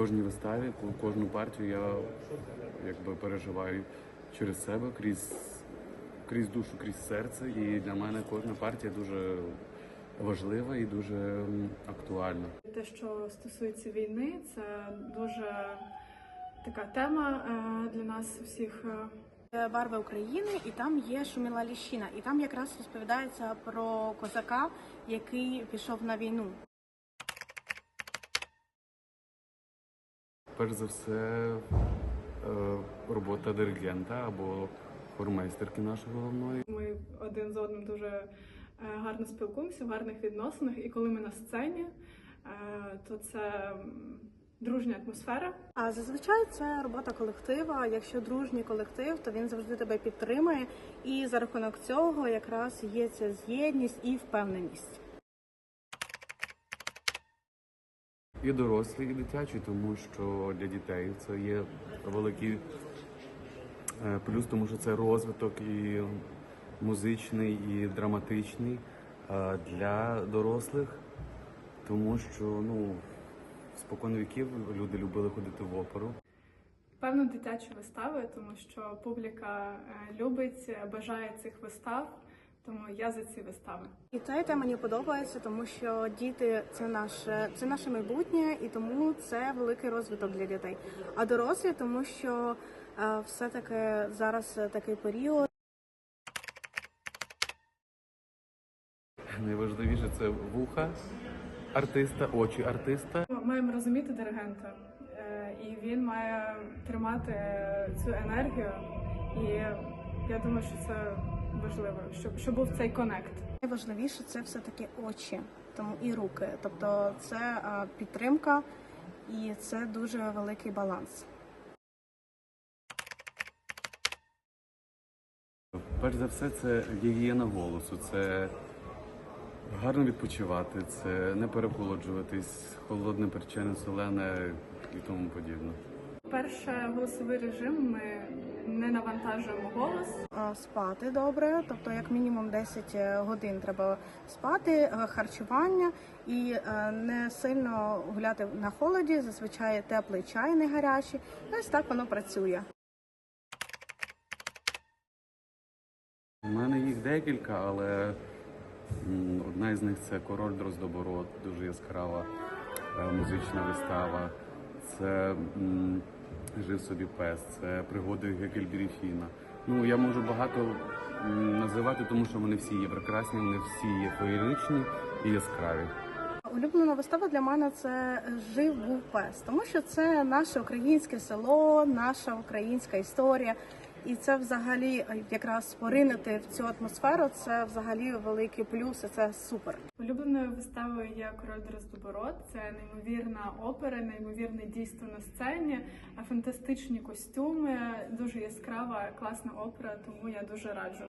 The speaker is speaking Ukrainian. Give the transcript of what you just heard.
кожній виставі, ко- кожну партію я якби переживаю через себе крізь, крізь душу, крізь серце. І для мене кожна партія дуже важлива і дуже актуальна. Те, що стосується війни, це дуже така тема е, для нас всіх. Це Барви України, і там є Шуміла Ліщина. І там якраз розповідається про козака, який пішов на війну. Перш за все, е, робота диригента або хормейстерки нашої головної. Ми один з одним дуже е, гарно спілкуємося, в гарних відносинах. І коли ми на сцені, е, то це дружня атмосфера. А зазвичай це робота колектива. Якщо дружній колектив, то він завжди тебе підтримує. І за рахунок цього якраз є ця з'єдність і впевненість. І дорослі, і дитячі, тому що для дітей це є великий е, плюс, тому що це розвиток і музичний, і драматичний для дорослих, тому що ну, спокон віків люди любили ходити в оперу. Певно, дитячі вистави, тому що публіка е, любить, е, бажає цих вистав. Тому я за ці вистави. І ця тема мені подобається, тому що діти це наше це наше майбутнє, і тому це великий розвиток для дітей. А дорослі, тому що е, все таки зараз такий період. Найважливіше це вуха артиста, очі артиста. Ми маємо розуміти диригента, е, і він має тримати е, цю енергію. І я думаю, що це важливо, щоб, щоб був цей конект. Найважливіше це все таки очі, тому і руки. Тобто це е, підтримка і це дуже великий баланс. Перш за все, це гігієна голосу, це гарно відпочивати, це не перехолоджуватись, холодне, перчене, солене і тому подібне. Перше, голосовий режим ми не навантажуємо голос. Е, Спати добре, тобто як мінімум 10 годин треба спати, е, харчування і е, не сильно гуляти на холоді. Зазвичай теплий чай, не гарячий. Ось так воно працює. У мене їх декілька, але одна із них це Король Дроздоборот, дуже яскрава е, музична вистава. Це Жив собі пес, це пригоди Гекельберіфіна. Ну я можу багато називати, тому що вони всі є прекрасні, вони всі є феєричні і яскраві. Улюблена вистава для мене це жив був пес, тому що це наше українське село, наша українська історія. І це взагалі якраз поринути в цю атмосферу. Це взагалі великий плюс. і Це супер. Улюбленою виставою є Король Дроздоборот. Це неймовірна опера, неймовірне дійство на сцені, фантастичні костюми, дуже яскрава, класна опера. Тому я дуже раджу.